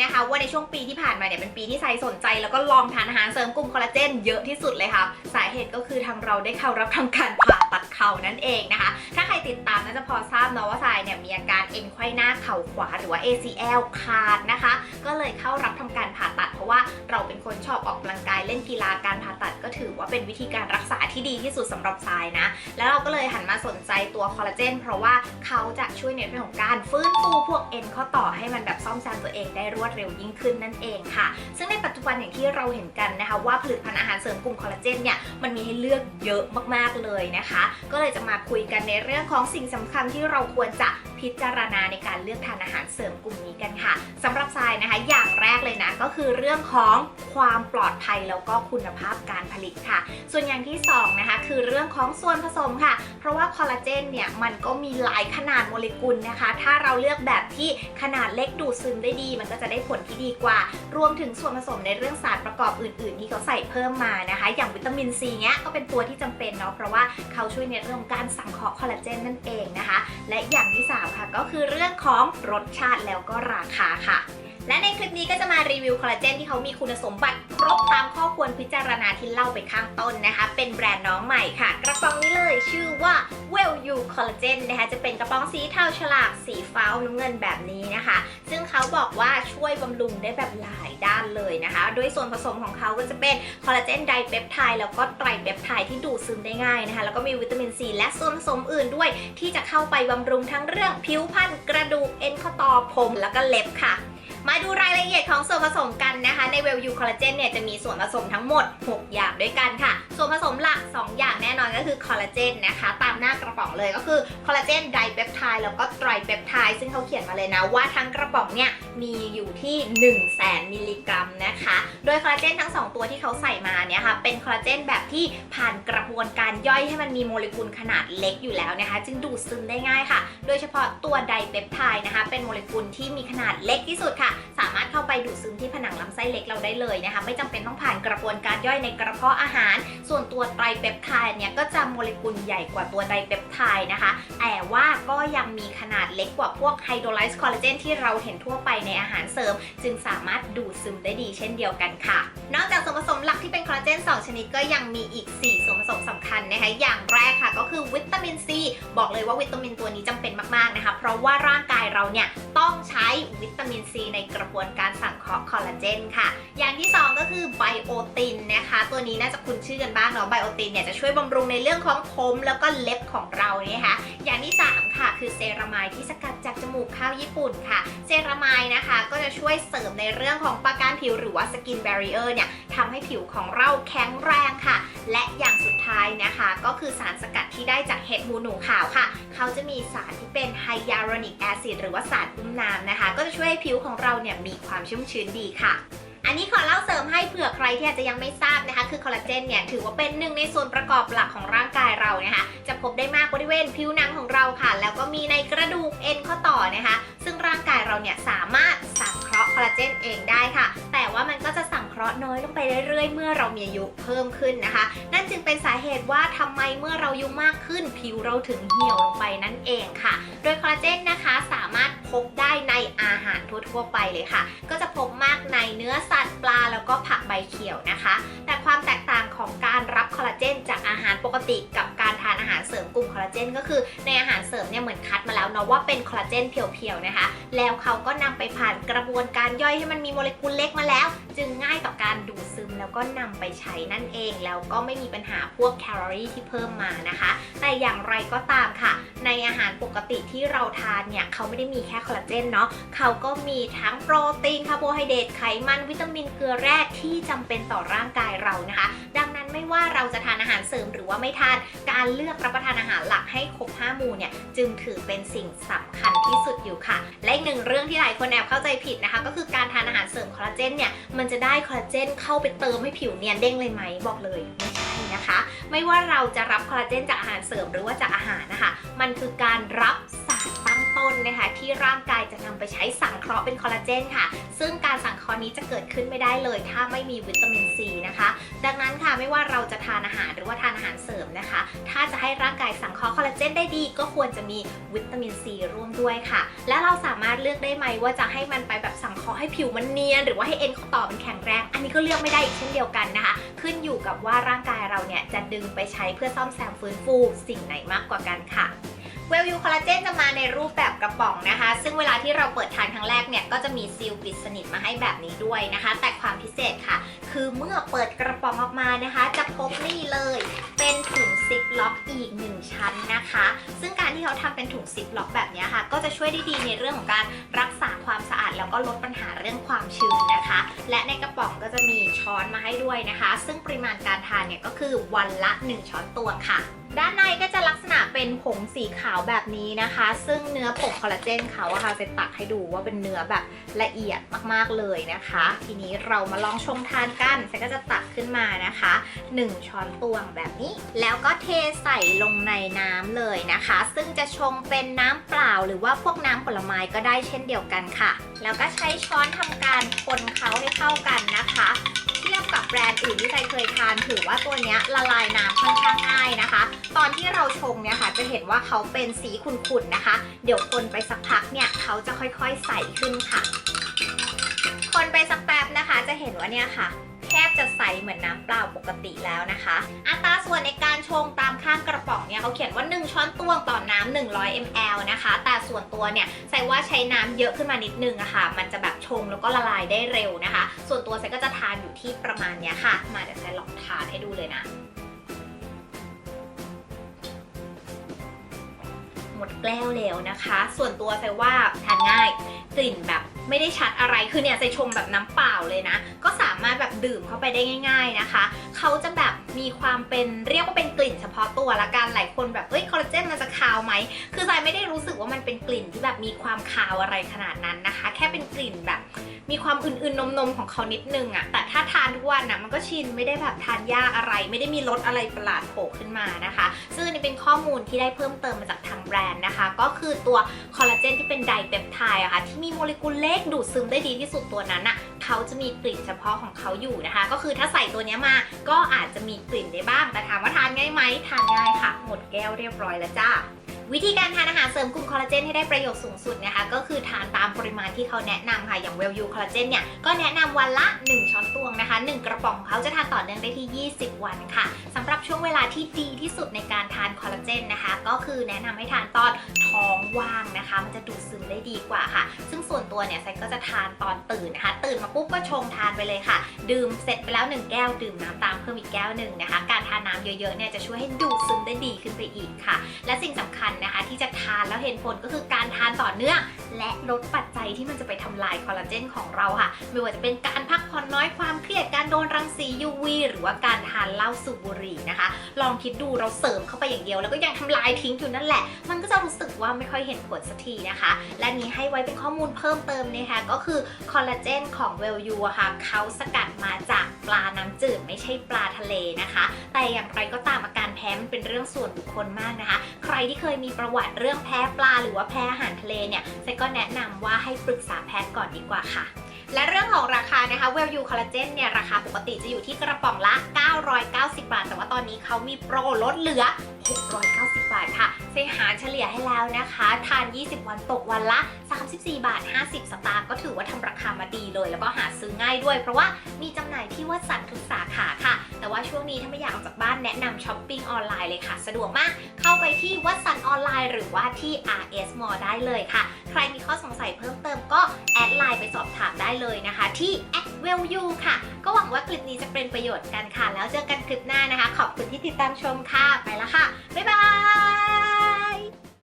นะคะว่าในช่วงปีที่ผ่านมาเนี่ยเป็นปีที่ไซสนใจ แล้วก็ลองทานอาหารเสริมกลุ่มคอลลาเจนเยอะที่สุดเลยค่ะ สาเหตุก็คือทางเราได้เข้ารับทำการผ่าตัดเข่านั่นเองนะคะ ถ้าใครติดตามน่าจะพอทราบเนาะว่าทรายเนี่ยมีอาการเอ็นไขว้หน้าเข่าขวาหรือว่า ACL ขาดนะคะ ก็เลยเข้ารับทำการผ่าตัด เพราะว่าเราเป็นคนชอบออกกำลังกายเล่นกีฬาการผ่าตัด ก็ถือว่าเป็นวิธีการรักษาที่ดีที่สุดสำหรับทรายนะ แล้วเราก็เลยหันมาสนใจตัวคอลลาเจนเพราะว่าเขาจะช่วยในเรื่องของการฟื้นฟูพวกเอ็นข้อต่อให้มันแบบซ่อมแซมตัวเองได้รวดเร็วยิ่งขึ้นนั่นเองค่ะ ซึ่งในปัจจุบันอย่างที่เราเห็นกันนะคะ ว่าผลิตภัณฑ์อาหารเสริมกลุ่มคอลลาเจนเนี่ยมันมีให้เลือกเยอะมากๆเลยนะคะ ก็เลยจะมาคุยกันในเรื่องของสิ่งสำคัญที่เราควรจะ พิจารณาในการเลือกทานอาหารเสริมกลุ่มนี้กันค่ะสำหรับทรายนะคะ อย่างแรกเลยนะก็คือเรื่องของความปลอดภัยแล้วก็คุณภาพการผลิตค่ะ ส่วนอย่างที่สองนะคะคือเรื่องของส่วนผสมค่ะ เพราะว่าคอลลาเจนเนี่ยมันก็มีหลายขนาดโมเลกุลนะคะ ถ้าเราเลือกแบบที่ขนาดเล็กดูดซึมได้ดี มันก็จะได้ผลที่ดีกว่า รวมถึงส่วนผสมในเรื่องสารประกอบอื่น ๆ ที่เขาใส่เพิ่มมานะคะ อย่างวิตามินซีเนี้ยก็เป็นตัวที่จำเป็นเนาะเพราะว่าเขาช่วยในเรื่องของการสังเคราะห์คอลลาเจนนั่นเองนะคะ และอย่างที่สามค่ะ ก็คือเรื่องของรสชาติแล้วก็ราคาค่ะ และในคลิปนี้ก็จะมารีวิวคอลลาเจนที่เขามีคุณสมบัติครบตามข้อควรพิจารณาที่เล่าไปข้างต้นนะคะ เป็นแบรนด์น้องใหม่ค่ะ กระป๋องนี้เลยชื่อว่า Well You Collagen นะคะจะเป็นกระป๋องสีเทาฉลากสีฟ้าน้ำเงินแบบนี้นะคะ ซึ่งเขาบอกว่าช่วยบำรุงได้แบบหลายด้านเลยนะคะโดยส่วนผสมของเขาก็จะเป็นคอลลาเจนไดเปปไทด์แล้วก็ไตรเปปไทด์ที่ดูดซึมได้ง่ายนะคะ แล้วก็มีวิตามินซีและส่วนผสมอื่นด้วย ที่จะเข้าไปบำรุงทั้งเรื่องผิวพรรณกระดูกเอ็นข้อต่อผมแล้วก็เล็บค่ะ มาดูรายละเอียดของส่วนผสมกันนะคะ ในเวลยูคอลลาเจนเนี่ยจะมีส่วนผสมทั้งหมด 6 อย่างด้วยกันค่ะ ส่วนผสมหลัก 2 อย่างแน่นอนก็คือคอลลาเจนนะคะ ตามหน้ากระป๋องเลยก็คือคอลลาเจนไดเปปไทด์แล้วก็ไตรเปปไทด์ซึ่งเขาเขียนมาเลยนะว่าทั้งกระป๋องเนี่ยมีอยู่ที่ 1 0 0 0 0แมิลลิกรัมนะคะ โดยคอลลาเจนทั้ง 2 ตัวที่เขาใส่มาเนี่ยค่ะเป็นคอลลาเจนแบบที่ผ่านกระบวนการย่อยให้มันมีโมเลกุลขนาดเล็กอยู่แล้วนะคะ จึงดูดซึมได้ง่ายค่ะ โดยเฉพาะตัวไดเปปไทด์นะคะ เป็นโมเลกุลที่มีขนาดเล็กที่สุดค่ะ เข้าไปไปดูดซึมที่ผนังลำไส้เล็กเราได้เลยนะคะ ไม่จำเป็นต้องผ่านกระบวนการย่อยในกระเพาะอาหาร ส่วนตัวไตรเปปไทด์เนี่ยก็จะโมเลกุลใหญ่กว่าตัวไดเปปไทด์นะคะ แต่ว่าก็ยังมีขนาดเล็กกว่าพวกไฮโดรไลซ์คอลลาเจนที่เราเห็นทั่วไปในอาหารเสริม จึงสามารถดูดซึมได้ดีเช่นเดียวกันค่ะ นอกจากส่วนผสมหลักที่เป็นคอลลาเจน 2 ชนิดก็ยังมีอีก 4 ส่วนผสมสำคัญนะคะ อย่างแรกค่ะก็คือวิตามินซีบอกเลยว่าวิตามินตัวนี้จำเป็นมากๆนะคะ เพราะว่าร่างกายเราเนี่ยต้องใช้วิตามินซีในกระบวนการสังเคราะห์คอลลาเจนค่ะ อย่างที่ 2 ก็คือไบโอตินนะคะ ตัวนี้น่าจะคุ้นชื่อกันบ้างเนาะไบโอตินเนี่ยจะช่วยบำรุงในเรื่องของผมแล้วก็เล็บของเราเนี่ยค่ะอย่างที่ 3 ค่ะ คือเซรามายที่สกัดจากจมูกข้าวญี่ปุ่นค่ะ เซรามายนะคะก็จะช่วยเสริมในเรื่องของประการผิวหรือว่าสกิน b บร i เออร์เนี่ยทำให้ผิวของเราแข็งแรงค่ะ และอย่างสุดท้ายนะคะ ก็คือสารสกัด ที่ได้จากเห็ดหูหนูขาวค่ะ เขาจะมีสารที่เป็นไฮยาลูรอนิกแอซิดหรือว่าสารอุ้มน้ำนะคะ ก็จะช่วยให้ผิวของเราเนี่ยมีความชุ่มชื้นดีค่ะอันนี้ขอเล่าเสริมให้เผื่อใครที่อาจจะยังไม่ทราบนะคะ คือคอลลาเจนเนี่ยถือว่าเป็นหนึ่งในส่วนประกอบหลักของร่างกายเรานะคะ จะพบได้มากบริเวณผิวหนังของเราค่ะ แล้วก็มีในกระดูกเอ็นข้อต่อนะคะ ซึ่งร่างกายเราเนี่ยสามารถสังเคราะห์คอลลาเจนเองได้ค่ะ แต่ว่ามันก็จะสัง ราะห์น้อยลงไปเรื่อยๆ เมื่อเรามีอายุเพิ่มขึ้นนะคะ นั่นจึงเป็นสาเหตุว่าทำไมเมื่อเราอายุมากขึ้น ผิวเราถึงเหี่ยวลงไปนั่นเองค่ะ โดยคอลลาเจนนะคะสามารถพบได้ในอาหารทั่วๆไปเลยค่ะ ก็จะพบมากในเนื้อสัตว์ปลาแล้วก็ผักใบเขียวนะคะ แต่ความแตกต่างของการรับ อลลาเจนจากอาหารปกติกับการทานอาหารเสริมกลุ่มคอลลาเจนก็คือในอาหารเสริมเนี่ยเหมือนคัดมาแล้วเนาะว่าเป็นคอลลาเจนเพียวๆนะคะ แล้วเขาก็นำไปผ่านกระบวนการย่อยให้มันมีโมเลกุลเล็กมาแล้ว จึงง่ายต่อการดูดซึมแล้วก็นำไปใช้นั่นเอง แล้วก็ไม่มีปัญหาพวกแคลอรี่ที่เพิ่มมานะคะ แต่อย่างไรก็ตามค่ะ ในอาหารปกติที่เราทานเนี่ยเขาไม่ได้มีแค่คอลลาเจนเนาะเขาก็มีทั้งโปรตีนคาร์โบไฮเดรตไขมันวิตามินเกลือแร่ที่จำเป็นต่อร่างกายเรานะคะ ดังนั้นไม่ว่าเราจะทานอาหารเสริมหรือว่าไม่ทาน การเลือกรับประทานอาหารหลักให้ครบ5หมู่เนี่ยจึงถือเป็นสิ่งสำคัญที่สุดอยู่ค่ะ และอีกหนึ่งเรื่องที่หลายคนแอบเข้าใจผิดนะคะ ก็คือการทานอาหารเสริมคอลลาเจนเนี่ยมันจะได้คอลลาเจนเข้าไปเติมให้ผิวเนียนเด้งเลยไหมบอกเลยไม่ใช่นะคะ ไม่ว่าเราจะรับคอลลาเจนจากอาหารเสริมหรือว่าจากอาหารนะคะ มันคือการรับส ต้นนะคะที่ร่างกายจะนำไปใช้สังเคราะห์เป็นคอลลาเจนค่ะ ซึ่งการสังเคราะห์นี้จะเกิดขึ้นไม่ได้เลย ถ้าไม่มีวิตามินซีนะคะ ดังนั้นค่ะไม่ว่าเราจะทานอาหารหรือว่าทานอาหารเสริมนะคะ ถ้าจะให้ร่างกายสังเคราะห์คอลลาเจนได้ดีก็ควรจะมีวิตามินซีร่วมด้วยค่ะ และเราสามารถเลือกได้ไหมว่าจะให้มันไปแบบสังเคราะห์ให้ผิวมันเนียน หรือว่าให้เอ็นข้อต่อมันแข็งแรง อันนี้ก็เลือกไม่ได้อีกเช่นเดียวกันนะคะ ขึ้นอยู่กับว่าร่างกายเราเนี่ยจะดึงไปใช้เพื่อซ่อมแซมฟื้นฟูสิ่งไหนมากกว่ากันค่ะ เวลยูคอลลาเจนจะมาในรูปแบบกระป๋องนะคะ ซึ่งเวลาที่เราเปิดทานครั้งแรกเนี่ย ก็จะมีซีลปิดสนิทมาให้แบบนี้ด้วยนะคะ แต่ความพิเศษค่ะ คือเมื่อเปิดกระป๋องออกมานะคะ จะพบนี่เลย เป็นถุงซิปล็อกอีกหนึ่งชั้นนะคะ ซึ่งการที่เขาทำเป็นถุงซิปล็อกแบบนี้ค่ะ ก็จะช่วยได้ดีในเรื่องของการรักษาความสะอาด แล้วก็ลดปัญหาเรื่องความชื้นนะคะ และในกระป๋องก็จะมีช้อนมาให้ด้วยนะคะ ซึ่งปริมาณการทานเนี่ยก็คือวันละ 1 ช้อนตวงค่ะ ด้านในก็จะลักษณะเป็นผงสีขาวแบบนี้นะคะ ซึ่งเนื้อผงคอลลาเจนเขาอะค่ะเซตักให้ดูว่าเป็นเนื้อแบบละเอียดมากๆเลยนะคะ ทีนี้เรามาลองชงทานกันเซก็จะตักขึ้นมานะคะ 1 ช้อนตวงแบบนี้ แล้วก็เทใส่ลงในน้ำเลยนะคะ ซึ่งจะชงเป็นน้ำเปล่า หรือว่าพวกน้ำผลไม้ก็ได้เช่นเดียวกันค่ะ แล้วก็ใช้ช้อนทำการคนเขาให้เข้ากันนะคะ เทียบกับแบรนด์อื่นที่ใจเคยทานถือว่าตัวเนี้ยละลายน้ำค่อนข้างง่ายนะคะ ตอนที่เราชงเนี่ยค่ะจะเห็นว่าเขาเป็นสีขุ่นๆนะคะ เดี๋ยวคนไปสักพักเนี่ยเขาจะค่อยๆใสขึ้นค่ะ คนไปสักแป๊บนะคะจะเห็นว่าเนี่ยค่ะ ทบจะใสเหมือนน้ำเปล่าปกติแล้วนะคะ อัตราส่วนในการชงตามข้างกระป๋องเนี่ยเขาเขียนว่า 1 ช้อนตวงต่อน้ำ100 ml นะคะ แต่ส่วนตัวเนี่ยใส่ว่าใช้น้ำเยอะขึ้นมานิดนึงอะค่ะ มันจะแบบชงแล้วก็ละลายได้เร็วนะคะ ส่วนตัวใส่ก็จะทานอยู่ที่ประมาณเนี้ยค่ะ มาเดี๋ยวใส่ลองทานให้ดูเลยนะหมดแก้วแล้วนะคะ ส่วนตัวใส่ว่าทานง่าย กลิ่นแบบไม่ได้ชัดอะไร คือเนี่ยใส่ชงแบบน้ำเปล่าเลยนะ ก็ารถแบบดื่มเข้าไปได้ง่าย ๆนะคะ เขาจะแบบมีความเป็นเรียกว่าเป็นกลิ่นเฉพาะตัวละกันหลายคนแบบเอ้ยคอลลาเจนมันจะคาวไหมคือใจไม่ได้รู้สึกว่ามันเป็นกลิ่นที่แบบมีความคาวอะไรขนาดนั้นนะคะ แค่เป็นกลิ่นแบบ มีความอื่นๆนมๆของเขานิดนึงอะแต่ถ้าทานทุกวันนะมันก็ชินไม่ได้แบบทานยากอะไร ไม่ได้มีรสอะไรประหลาดโผล่ขึ้นมานะคะ ซึ่งนนี้เป็นข้อมูลที่ได้เพิ่มเติมมาจากทางแบรนด์นะคะ ก็คือตัวคอลลาเจนที่เป็นไดเปปไทด์อะค่ะที่มีโมเลกุลเล็กดูดซึมได้ดีที่สุดตัวนั้นอะ เขาจะมีกลิ่นเฉพาะของเขาอยู่นะคะ ก็คือถ้าใส่ตัวนี้มาก็อาจจะมีกลิ่นได้บ้าง แต่ถามว่าทานง่ายไหมทานง่ายค่ะ หมดแก้วเรียบร้อยแล้วจ้าวิธีการทานอาหารเสริมกลุ่มคอลลาเจนให้ได้ประโยชน์สูงสุดนะคะ ก็คือทานตามปริมาณ ที่เขาแนะนำค่ะ อย่างเวลยูคอลลาเจนเนี่ย ก็แนะนำวันละ 1 ช้อนตวงนะคะ 1 กระป๋องเขาจะทานต่อเนื่องได้ที่ 20 วันค่ะสำหรับช่วงเวลาที่ดีที่สุดในการทานคอลลาเจนนะคะ ก็คือแนะนำให้ทานตอนท้องว่างนะคะ มันจะดูดซึมได้ดีกว่าค่ะ ซึ่งส่วนตัวเนี่ยไซก็จะทานตอนตื่นนะคะ ตื่นมาปุ๊บก็ชงทานไปเลยค่ะ ดื่มเสร็จไปแล้ว 1 แก้ว ดื่มน้ำตามเพิ่มอีกแก้วหนึ่งนะคะ การทานน้ำเยอะๆเนี่ยจะช่วยให้ดูดซึมได้ดีขึ้นไปอีกค่ะ และสิ่งสำคัญนะคะที่จะทานแล้วเห็นผลก็คือการทานต่อเนื่องและลดปัจจัยที่มันจะไปทำลายคอลลาเจนของเราค่ะ ไม่ว่าจะเป็นการพักผ่อนน้อยความเครียดการโดนรังสี UV หรือว่าการทานเหล้าสูบบุหรี่นะคะ ลองคิดดูเราเสริมเข้าไปอย่างเดียว แล้วก็ยังทำลายทิ้งอยู่นั่นแหละ มันก็จะรู้สึกว่าไม่ค่อยเห็นผลสักทีนะคะ และนี้ให้ไว้เป็นข้อมูลเพิ่มเติมนะคะก็คือคอลลาเจนของเวลยูค่ะเขาสกัดมาจากปลาน้ำจืดไม่ใช่ปลาทะเลนะคะ แต่อย่างไรก็ตามอาการ พ้มันเป็นเรื่องส่วนบุคคลมากนะคะ ใครที่เคยมีประวัติเรื่องแพ้ปลาหรือว่าแพ้อาหารทะเลเนี่ยเซก็แนะนำว่าให้ปรึกษาแพทย์ก่อนดีกว่าค่ะ และเรื่องของราคานะคะเวลยูคอลลาเจนเนี่ยราคาปกติจะอยู่ที่กระป๋องละ 990 บาท แต่ว่าตอนนี้เขามีโปรลดเหลือ 690 บาทค่ะ เซหารเฉลี่ยให้แล้วนะคะ ทาน 20 วันตกวันละ 34 บาท 50 สตางค์ก็ถือว่าทำราคามาดีเลย แล้วก็หาซื้อง่ายด้วย เพราะว่ามีจำหน่ายที่วัดสันทุกสาขาค่ะ แต่ว่าช่วงนี้ถ้าไม่อยากออกจากบ้านแนะนำช้อปปิ้งออนไลน์เลยค่ะ สะดวกมาก เข้าไปที่วัดสันออนไลน์ หรือว่าที่ RS Mall ได้เลยค่ะ ใครมีข้อสงสัยเพิ่มเติมก็แอดไลน์ไปสอบถามได้เลยนะคะที่ w e l l y o u ค่ะ ก็หวังว่าคลิปนี้จะเป็นประโยชน์กันค่ะ แล้วเจอกันคลิปหน้านะคะ ขอบคุณที่ติดตามชมค่ะ ไปแล้วค่ะ拜拜。